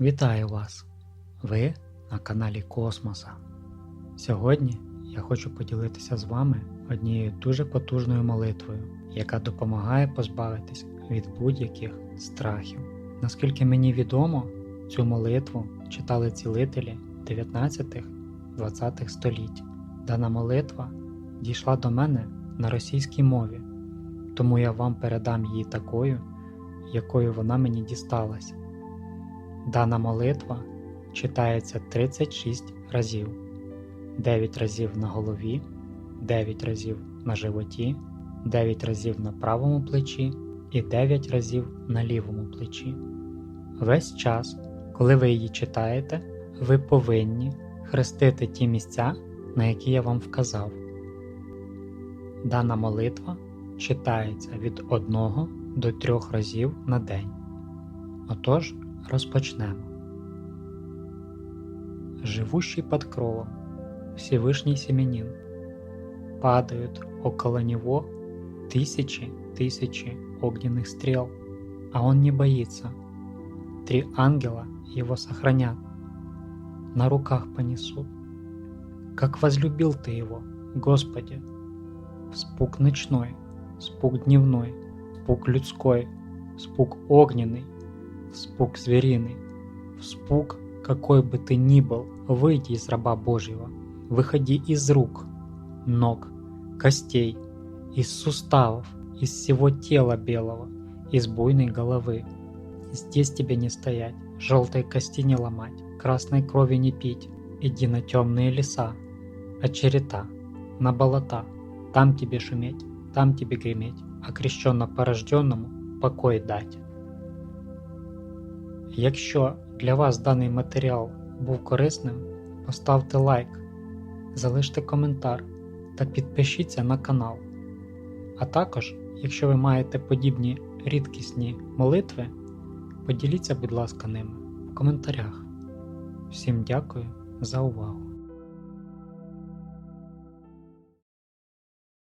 Вітаю вас! Ви на каналі Космоса. Сьогодні я хочу поділитися з вами однією дуже потужною молитвою, яка допомагає позбавитись від будь-яких страхів. Наскільки мені відомо, цю молитву читали цілителі 19-20 століть. Дана молитва дійшла до мене на російській мові, тому я вам передам її такою, якою вона мені дісталась. Дана молитва читається 36 разів, 9 разів на голові, 9 разів на животі, 9 разів на правому плечі і 9 разів на лівому плечі. Весь час, коли ви її читаєте, ви повинні хрестити ті місця, на які я вам вказав. Дана молитва читається від 1 до 3 разів на день. Отож, Розпочнемо. Живущий под кровом, Всевышний Семенин, падают около него тысячи тысячи огненных стрел, а он не боится. Три ангела его сохранят, на руках понесут. Как возлюбил ты его, Господи! Спуг ночной, спуг дневной, спуг людской, спуг огненный, вспуг звериный, вспуг, какой бы ты ни был, выйди из раба Божьего, выходи из рук, ног, костей, из суставов, из всего тела белого, из буйной головы. Здесь тебе не стоять, желтой кости не ломать, красной крови не пить, иди на темные леса, очерета, на болота, там тебе шуметь, там тебе греметь, а крещенно порожденному покой дать. Якщо для вас даний матеріал був корисним, поставте лайк, залиште коментар та підпишіться на канал. А також, якщо ви маєте подібні рідкісні молитви, поділіться, будь ласка, ними в коментарях. Всім дякую за увагу!